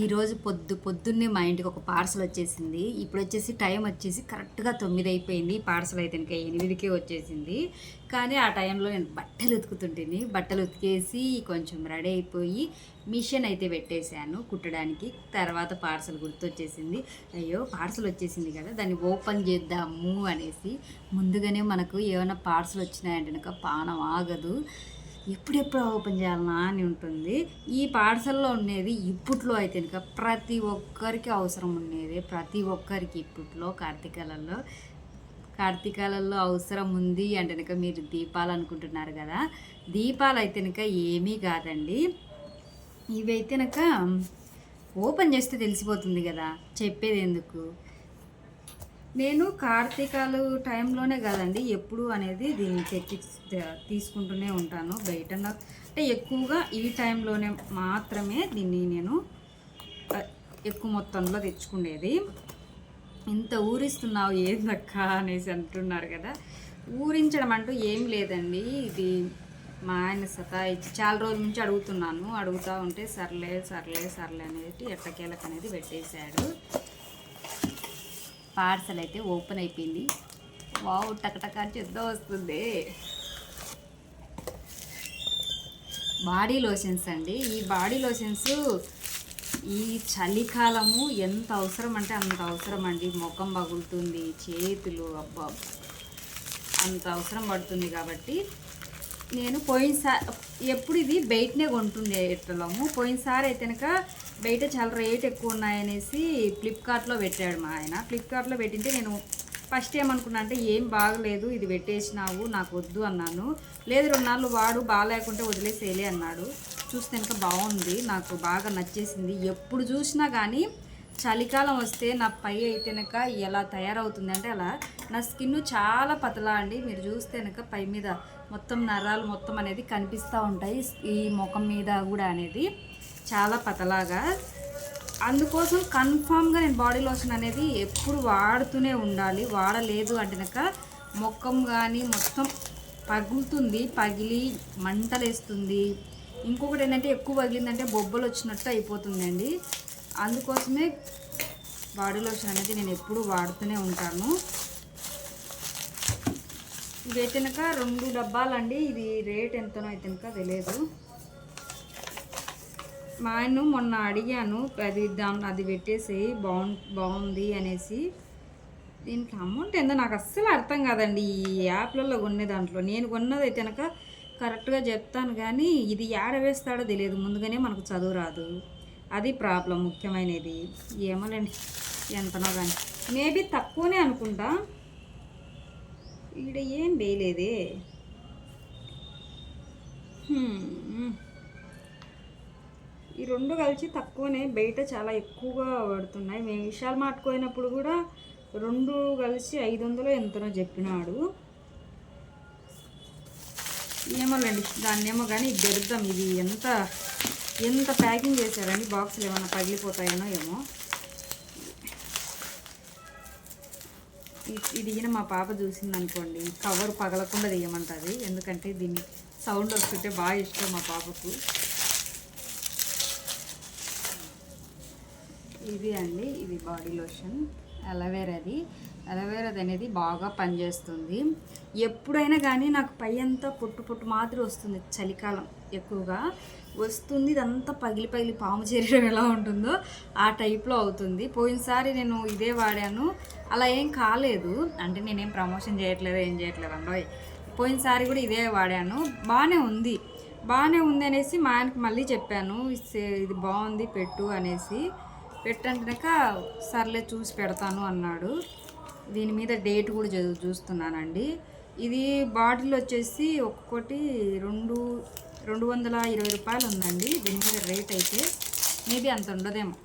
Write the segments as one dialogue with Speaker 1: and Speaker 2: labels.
Speaker 1: ఈరోజు పొద్దు పొద్దున్నే మా ఇంటికి ఒక పార్సల్ వచ్చేసింది. ఇప్పుడు వచ్చేసి టైం వచ్చేసి కరెక్ట్గా తొమ్మిది అయిపోయింది. పార్సల్ అయితే ఇంకా ఎనిమిదికే వచ్చేసింది. కానీ ఆ టైంలో నేను బట్టలు ఉతుకుతుంటుంది బట్టలు ఉతికేసి కొంచెం రెడీ అయిపోయి మిషన్ అయితే పెట్టేశాను కుట్టడానికి. తర్వాత పార్సల్ గుర్తొచ్చేసింది. అయ్యో పార్సల్ వచ్చేసింది కదా దాన్ని ఓపెన్ చేద్దాము అనేసి. ముందుగానే మనకు ఏమైనా పార్సల్ వచ్చినాయంటే కనుక పానం ఆగదు. ఎప్పుడెప్పుడు ఓపెన్ చేయాలనా అని ఉంటుంది. ఈ పాఠశాలలో ఉండేది ఇప్పట్లో అయితే కనుక ప్రతి ఒక్కరికి అవసరం ఉండేది. ప్రతి ఒక్కరికి ఇప్పట్లో కార్తీకాలలో కార్తీకాలలో అవసరం ఉంది అంటే కనుక మీరు దీపాలు అనుకుంటున్నారు కదా. దీపాలు అయితే కనుక ఏమీ కాదండి. ఇవైతే కనుక ఓపెన్ చేస్తే తెలిసిపోతుంది కదా. చెప్పేది ఎందుకు? నేను కార్తీకాలు టైంలోనే కదండి ఎప్పుడు అనేది దీన్ని తెచ్చి తీసుకుంటూనే ఉంటాను బయట అంటే ఎక్కువగా ఈ టైంలోనే మాత్రమే దీన్ని నేను ఎక్కువ మొత్తంలో తెచ్చుకునేది. ఇంత ఊరిస్తున్నావు ఏందక్క అనేసి అంటున్నారు కదా. ఊరించడం అంటూ ఏం లేదండి. ఇది మా ఆయన సతాయిచ్చి చాలా రోజుల నుంచి అడుగుతున్నాను. అడుగుతూ ఉంటే సర్లే సర్లే సర్లే అనేది ఎట్టకేలకు అనేది పెట్టేశాడు. పార్సల్ అయితే ఓపెన్ అయిపోయింది. వావ్ టకటక చెద్ద వస్తుంది. బాడీ లోషన్స్ అండి. ఈ బాడీ లోషన్స్ ఈ చలికాలము ఎంత అవసరం అంటే అంత అవసరం అండి. ముఖం పగులుతుంది చేతులు అబ్బా అంత అవసరం పడుతుంది కాబట్టి నేను పోయినసారి ఎప్పుడు ఇది బయటనే కొంటుండే ఎట్లము పోయినసారి అయితే కనుక బయట చాలా రేట్ ఎక్కువ ఉన్నాయనేసి ఫ్లిప్కార్ట్లో పెట్టాడు మా ఆయన. ఫ్లిప్కార్ట్లో పెట్టింటే నేను ఫస్ట్ ఏమనుకున్నా అంటే ఏం బాగలేదు ఇది పెట్టేసినావు నాకు వద్దు అన్నాను. లేదు రెండు నాళ్ళు వాడు బాగాలేకుంటే వదిలేసేలే అన్నాడు. చూస్తే కనుక బాగుంది నాకు బాగా నచ్చేసింది. ఎప్పుడు చూసినా కానీ చలికాలం వస్తే నా పై అయితే ఎలా తయారవుతుంది అంటే అలా. నా స్కిన్ చాలా పతలా అండి. మీరు చూస్తే పై మీద మొత్తం నరాలు మొత్తం అనేది కనిపిస్తూ ఉంటాయి ఈ ముఖం మీద కూడా అనేది. చాలా పతలాగా. అందుకోసం కన్ఫామ్గా నేను బాడీ లోషన్ అనేది ఎప్పుడు వాడుతూనే ఉండాలి. వాడలేదు అంటే కనుక ముఖం కానీ మొత్తం పగులుతుంది పగిలి మంటలేస్తుంది. ఇంకొకటి ఏంటంటే ఎక్కువ పగిలిందంటే బొబ్బలు వచ్చినట్టు అయిపోతుందండి. అందుకోసమే బాడీ లోషన్ అనేది నేను ఎప్పుడు వాడుతూనే ఉంటాను. ఇది అయితేనక రెండు డబ్బాలండి. ఇది రేట్ ఎంతనో అయితే తెలియదు మా ఆయన మొన్న అడిగాను అది దాన్ని అది పెట్టేసి బాగు బాగుంది అనేసి. దీనికి అమౌంట్ ఏందో నాకు అస్సలు అర్థం కాదండి. ఈ యాప్లలో కొనే దాంట్లో. నేను కొన్నది అయితే కనుక కరెక్ట్గా చెప్తాను కానీ ఇది ఏడ వేస్తాడో తెలియదు. ముందుగానే మనకు చదువు రాదు. అది ప్రాబ్లం ముఖ్యమైనది. ఏమోలేండి. ఎంతనో కానీ మేబీ తక్కువనే అనుకుంటా. ఈడ ఏం వేయలేదే. ఈ రెండు కలిసి తక్కువనే బయట చాలా ఎక్కువగా పడుతున్నాయి. మేము విశాల్ మార్ట్ పోయినప్పుడు కూడా రెండు కలిసి ఐదు వందలు ఎంతనో చెప్పినాడు. ఏమోలేండి దాన్ని ఏమో కానీ బెరుద్దాం ఇది ఎంత ఎంత ప్యాకింగ్ చేశారండి? బాక్సులు ఏమైనా పగిలిపోతాయనో ఏమో. ఇది ఈయన మా పాప చూసింది అనుకోండి కవర్ పగలకుండా తీయమంటుంది. ఎందుకంటే దీన్ని సౌండ్ వస్తుంటే బాగా ఇష్టం మా పాపకు. ఇది అండి ఇది బాడీ లోషన్. అలవేరాది అలవేరాది అనేది బాగా పనిచేస్తుంది. ఎప్పుడైనా కానీ నాకు పై అంతా పొట్టు పొట్టు మాదిరి వస్తుంది చలికాలం ఎక్కువగా. వస్తుంది ఇదంతా పగిలి పగిలి పాము చేరడం ఎలా ఉంటుందో ఆ టైప్లో అవుతుంది. పోయినసారి నేను ఇదే వాడాను. అలా ఏం కాలేదు. అంటే నేనేం ప్రమోషన్ చేయట్లేదు ఏం చేయట్లేదు అండి పోయినసారి కూడా ఇదే వాడాను. బాగానే ఉంది. బాగానే ఉంది అనేసి మా ఆయనకి మళ్ళీ చెప్పాను. ఇది బాగుంది పెట్టు అనేసి. పెట్టాక సర్లే చూసి పెడతాను అన్నాడు. దీని మీద డేట్ కూడా చదువు చూస్తున్నానండి. ఇది బాటిల్ వచ్చేసి ఒక్కొక్కటి రెండు రెండు వందల ఇరవై రూపాయలు ఉందండి. దీని మీద రేట్ అయితే మేబీ అంత ఉండదేమో.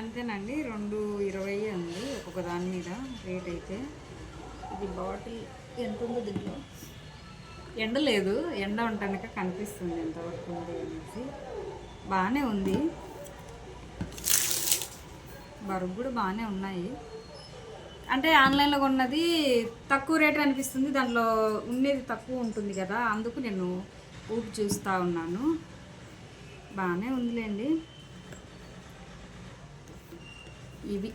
Speaker 1: అంతేనండి. రెండు ఇరవై ఉంది ఒక్కొక్క దాని మీద రేట్ అయితే. ఇది బాటిల్ ఎంత ఉందో దీంట్లో ఎండ లేదు ఎండ ఉండటానికి కనిపిస్తుంది ఎంతవరకు ఉంది అనేసి. బాగానే ఉంది. బరువు కూడా బాగానే ఉన్నాయి. అంటే ఆన్లైన్లో కొన్నది తక్కువ రేట్ అనిపిస్తుంది దాంట్లో ఉండేది తక్కువ ఉంటుంది కదా అందుకు నేను ఊపి చూస్తూ ఉన్నాను. బాగానే ఉందిలేండి. ఇవి.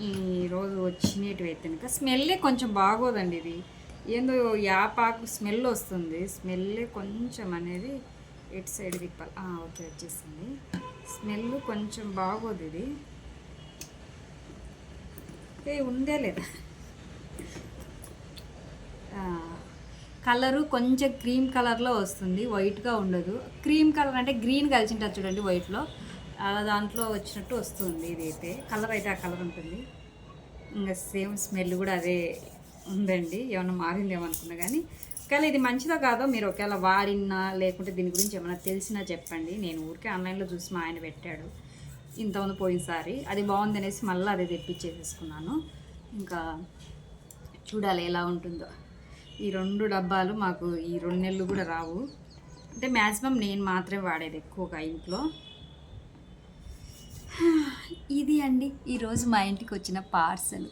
Speaker 1: ఈరోజు వచ్చినవి అయితే కనుక స్మెల్లే కొంచెం బాగోదండి ఇది. ఏందో యాపాకు స్మెల్ వస్తుంది. స్మెల్లే కొంచెం అనేది ఎటు సైడ్ తిప్పాలి? ఓకే వచ్చేసింది. స్మెల్ కొంచెం బాగోదు ఇది. ఏ ఉందే లేదా? కలరు కొంచెం క్రీమ్ కలర్లో వస్తుంది. వైట్గా ఉండదు. క్రీమ్ కలర్ అంటే గ్రీన్ కలిసింటారు చూడండి వైట్లో దాంట్లో వచ్చినట్టు వస్తుంది ఇది అయితే కలర్ అయితే ఆ కలర్ ఉంటుంది. ఇంకా సేమ్ స్మెల్ కూడా అదే ఉందండి. ఏమన్నా మారిందేమో అనుకున్నా కానీ ఒకవేళ ఇది మంచిదో కాదో మీరు ఒకవేళ వాడినా లేకుంటే దీని గురించి ఏమైనా తెలిసినా చెప్పండి. నేను ఊరికే ఆన్లైన్లో చూసి మా ఆయన పెట్టాడు. ఇంత ఉంది పోయినసారి. అది బాగుంది అనేసి మళ్ళీ అదే తెప్పించేసేసుకున్నాను. ఇంకా చూడాలి ఎలా ఉంటుందో. ఈ రెండు డబ్బాలు మాకు ఈ రెండు నెలలు కూడా రావు. అంటే మ్యాక్సిమం నేను మాత్రమే వాడేది ఎక్కువగా ఇంట్లో. ఇది అండి ఈరోజు మా ఇంటికి వచ్చిన పార్సల్.